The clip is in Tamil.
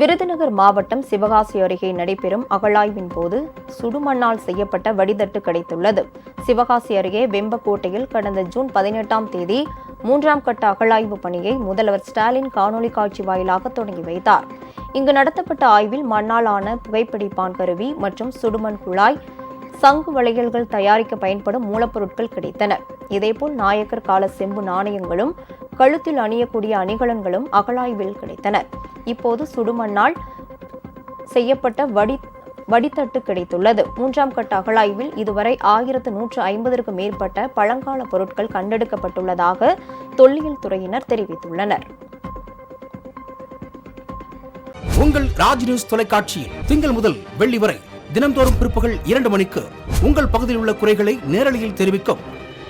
விருதுநகர் மாவட்டம் சிவகாசி அருகே நடைபெறும் அகழாய்வின் போது சுடுமண்ணால் செய்யப்பட்ட வடிதட்டு கிடைத்துள்ளது. சிவகாசி அருகே வெம்பக்கோட்டையில் கடந்த ஜூன் பதினெட்டாம் தேதி மூன்றாம் கட்ட அகழாய்வு பணியை முதல்வர் ஸ்டாலின் காணொலி காட்சி வாயிலாக தொடங்கி வைத்தார். இங்கு நடத்தப்பட்ட ஆய்வில் மண்ணால் ஆன புகைப்பிடிப்பான் கருவி மற்றும் சுடுமண் குழாய் சங்கு வளையல்கள் தயாரிக்க பயன்படும் மூலப்பொருட்கள் கிடைத்தன. இதேபோல் நாயக்கர் கால செம்பு நாணயங்களும் கழுத்தில் அணியக்கூடிய அணிகலன்களும் அகழாய்வில் கிடைத்தன. இப்போது சுடுமண்ணால் செய்யப்பட்ட வடி வடித்தட்டு கிடைத்துள்ளது. மூன்றாம் கட்ட அகழாய்வில் இதுவரை ஆயிரத்து நூற்று ஐம்பதற்கும் மேற்பட்ட பழங்கால பொருட்கள் கண்டெடுக்கப்பட்டுள்ளதாக தொல்லியல் துறையினர் தெரிவித்துள்ளனர். உங்கள் ராஜ் நியூஸ் தொலைக்காட்சியில் திங்கள் முதல் வெள்ளி வரை தினம்தோறும் பிற்பகல் இரண்டு மணிக்கு உங்கள் பகுதியில் உள்ள குறைகளை நேரலையில் தெரிவிக்கும்